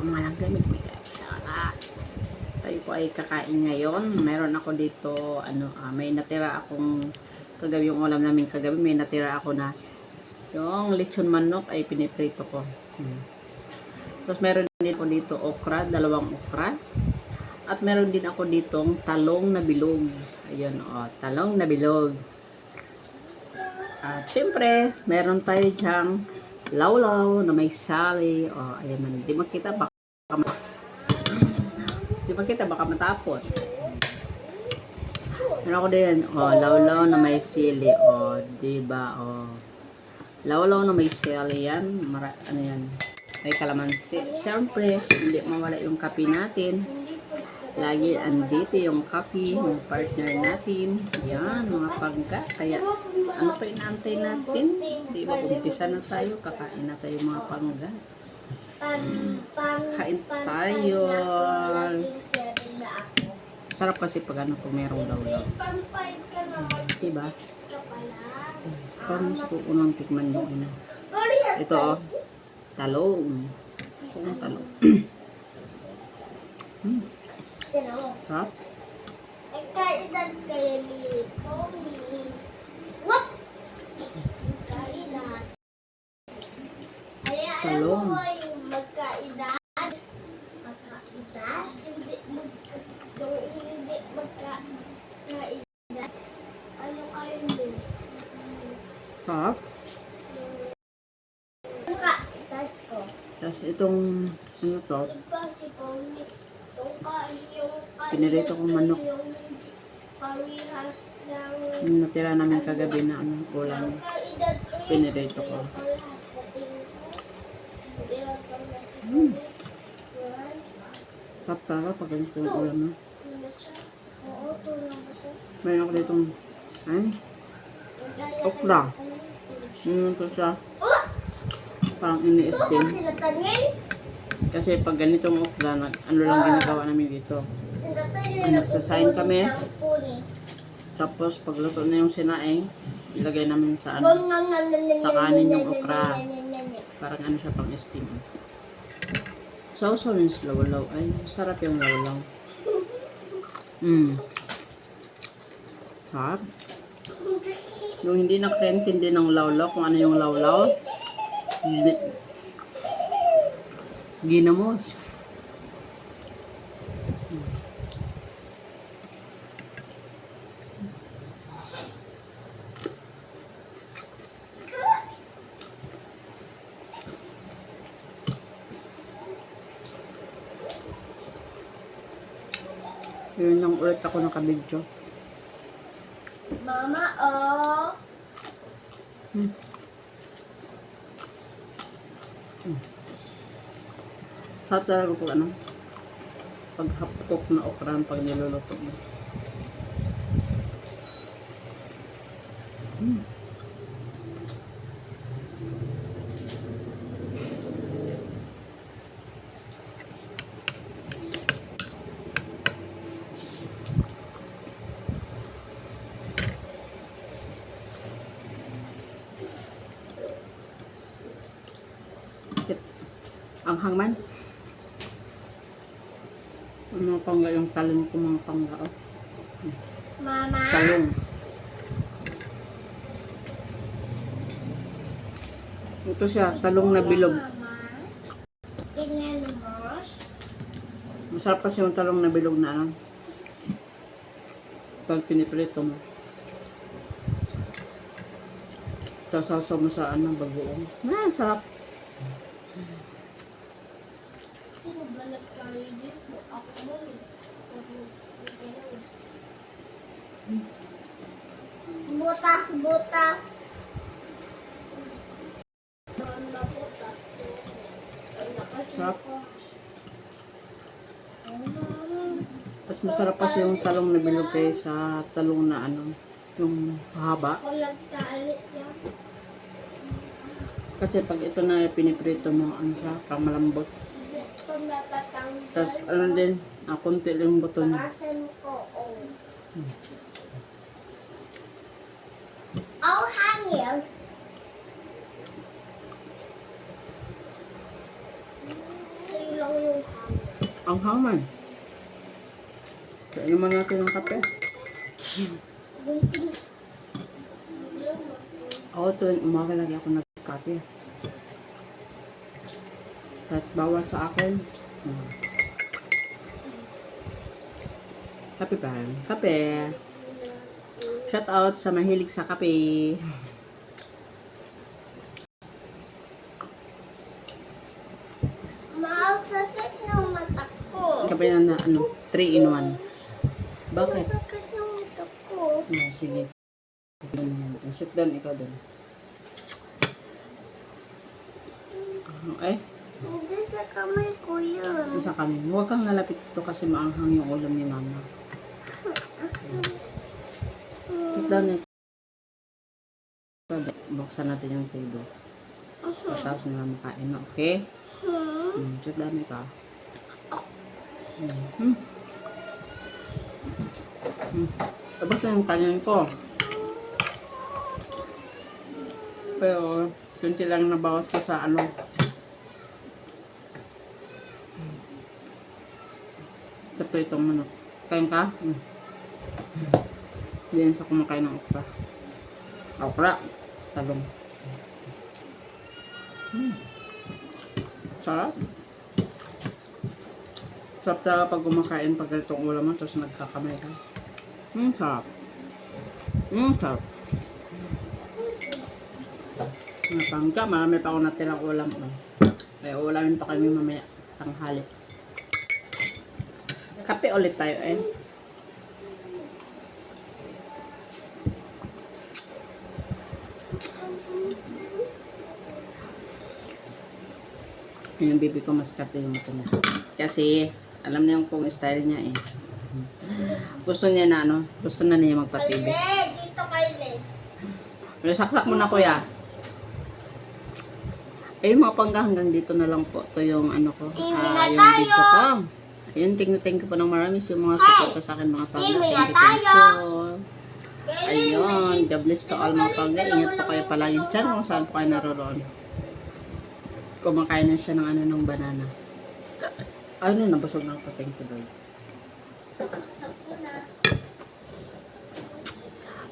akong walang gamit. May Sarap. Tayo po ay kakain ngayon. Meron ako dito, ano, ah, may natira akong kagabi yung ulam namin kagabi. May natira ako na yung lechon manok ay piniprito ko. Hmm. Tapos meron din ako dito okra, dalawang okra. At meron din ako ditong talong na bilog. Ayun, oh, talong na bilog. At syempre, meron tayo diyang lawlaw na may sali. O, oh, ayan man. Di makita baka Di makita baka matapot. Meron ako din, oh, lawlaw na may sili. Oh, di ba, o. Oh. Lawlaw na may sili yan. Mara, ano yan? May kalamansi. Siyempre, hindi mawala yung kape natin. Lagi andito yung kape, yung partner natin. Yan, mga pangga. Kaya, ano pa inaantay natin? Di ba, umpisa na tayo, kakain na tayo mga pangga. Kain tayo. Sarap kasi pag ano, pag merong lawlaw. Diba? Parang gusto ko unang tikman yung ano. Ito oh, talong. Gusto ko ng talong. hmm, sarap. Kailan kaya ni Tommy? What? Alam Talong. mo yung magkaedad? Magkaedad? Hindi magka... Yung hindi magkaedad. Ano kayo din? Sarap. Ko. Tapos itong, ano to, Diba si? Yung yung ka- Pinirito kong manok. Yung yung natira namin kagabi na ano, ko yun. Pinirito ko. Hmm. Sarap talaga pag ganito yung ulam na. Ko. Mayroon ako ditong, ay, okra. Yun to siya, Ito ini-steam. Kasi pag ganitong nag, ano lang ginagawa namin dito. Nagsasayin kami. Tapos pagluto na yung sinaing, ilagay namin sa ano, Sa kanin yung okra. parang ano siya pang steam. Sausaw yung lawlaw. Ay, sarap yung lawlaw. Mm. Sarap. Yung hindi nakakaintindi ng lawlaw, kung ano yung lawlaw, hindi. Ginamos. Yun lang ulit ako nakabidyo. Mama, oh. Sarap talaga pag ano, paghapok na okra pag niluluto mo. Mm. Ang hangman? Ano pangga yung talong ko mga pangga? Oh. Mama. Talong. Ito siya, talong na bilog. Masarap kasi yung talong na bilog na ano. Pag piniprito mo. Sasasaw mo sa ano, bagoong. Ah, sarap. Sino ba nagkaroon dito? Ako mo. Butas, butas. Sarap. Mas masarap kasi yung talong na bilog kaysa talong na ano, yung haba. Kasi pag ito na piniprito mo, ano siya, pang malambot. Tapos ano din, ah, konti lang yung buto niya. Ko, oh. Yung Ang haman. So, inuman natin ng kape. Ako tuwing umaga lagi ako nagkape. Kahit bawal sa akin. Hmm. Kape pa. Kape. Shout out sa mahilig sa kape. Maasakit ng mata ko. Kape na na ano, 3 in 1. Bakit? Masakit ng mata ko. No, sige. Yan. Sit down ikaw doon. Ah, Eh, Hindi sa kamay ko yun. isa kami. Huwag kang lalapit dito kasi maanghang yung ulam ni mama. Sit down ikaw. Buksan natin yung table. Tapos na makain okay? Hmm. Sit down ikaw. Hmm. Hmm. Tapos yung kanin ko. Pero, kunti lang nabawas ko sa ano. Sa pritong manok. Kain ka? Hmm. Hindi yan sa kumakain ng okra. Okra. Talong. Hmm. Sarap. Sarap talaga pag kumakain pag ganitong ulam mo, tapos nagkakamay ka. Hmm, sarap. Hmm, sarap. Napangka, marami pa ako natirang ulam. Oh. May ulamin pa kami mamaya. Tanghali. Kape ulit tayo eh. Yung baby ko mas karte yung mata niya. Kasi, alam niya kung style niya eh. Gusto niya na ano, gusto na niya magpa-TV. Eh, dito kay Le. Pero saksak mo na kuya. Ayun mga pangga, hanggang dito na lang po. Ito yung ano ko, ah, yung video ko. Ayun, thank you, thank you po ng marami sa mga support sa akin mga pangga. Thank you, thank you. Ayun, God bless to all mga pangga. Ingat po kayo palagi dyan kung saan po kayo naroon. Kumakain na siya ng ano ng banana. Ano, nabusog. Thank you, Lord.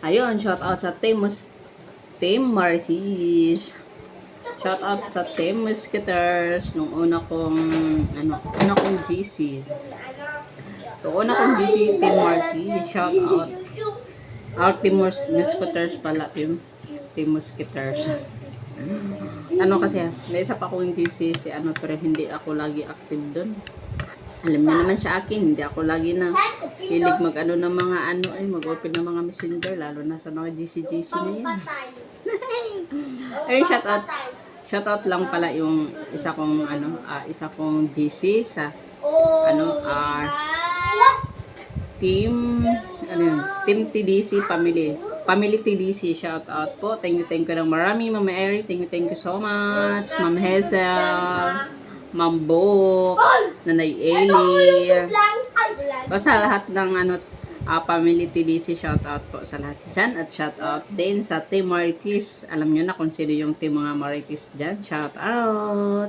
Ayun, shout out sa Team Team Martis. Shout out sa Team Musketeers nung una kong ano, una kong GC. Yung una kong GC Team Martis. Shout out. Our Team Mus Musketeers pala yung Team Musketeers. Ano kasi, may isa pa akong GC si ano pero hindi ako lagi active doon. Alam niyo naman sa akin, hindi ako lagi na hilig mag ano ng mga ano ay mag-open ng mga messenger lalo na sa mga GC-GC na yan. Ay, shout out. Shout out lang pala yung isa kong ano, ah, isa kong GC sa ano, ah, team ano yun, team TDC family. Family TDC, shout out po. Thank you, thank you ng marami, Mama Eri. Thank you, thank you so much. Ma'am Hazel, Ma'am Bo, Nanay Eli. Sa lahat ng ano, ah, family TDC, shout out po sa lahat dyan. At shout out din sa Team Maritis. Alam nyo na kung sino yung Team mga Maritis dyan. Shout out!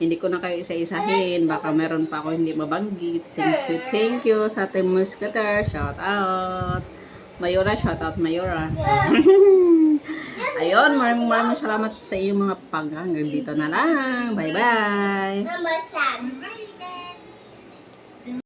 Hindi ko na kayo isa-isahin. Baka meron pa ako hindi mabanggit. Thank you, thank you sa Team Musketer. Shout out! Mayora, shout out Mayora. Ayun, maraming maraming salamat sa iyong mga pag. Hanggang dito na lang. Bye-bye! Number seven.